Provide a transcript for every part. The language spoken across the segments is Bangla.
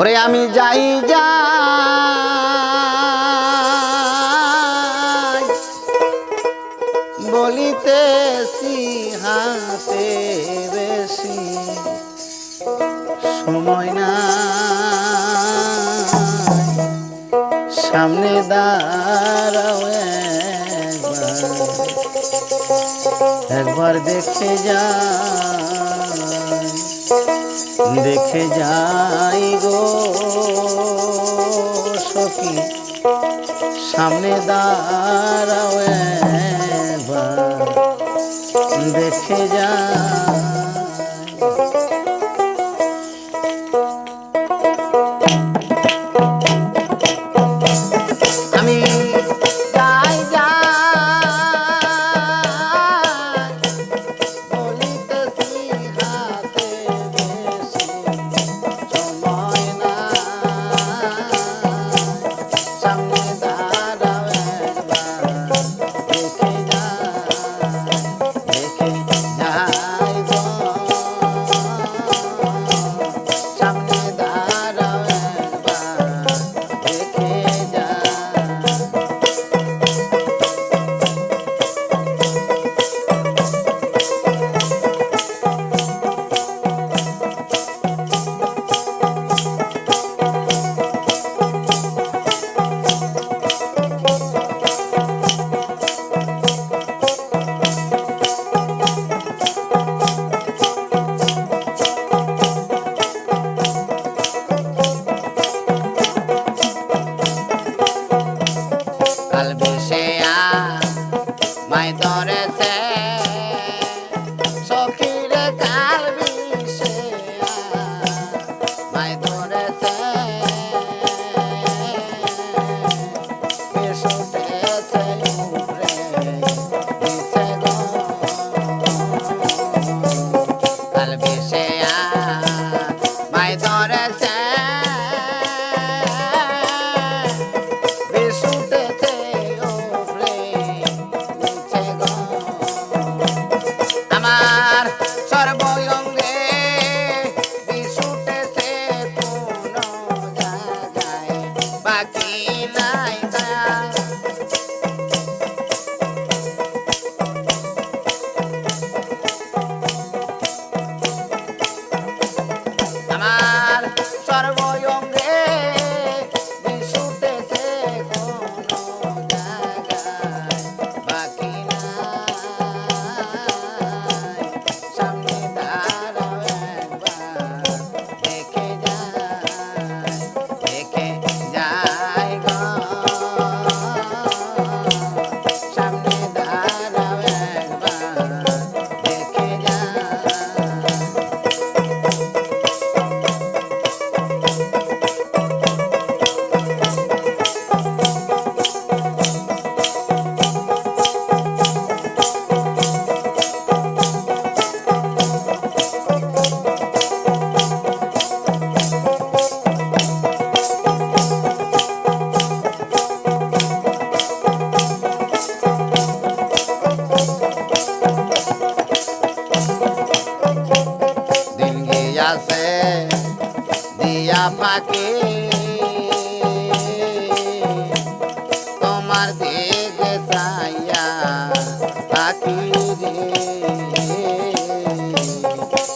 ওরে আমি যাই যা বলিতে হাতে বেশি সময় না সামনে দাঁড়াও একবার একবার দেখে যা। দেখে যাই গো সখী। সামনে দাঁড়াও দেখে যাই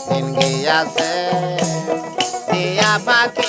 দিন গিয়াছে দিয়া বাকি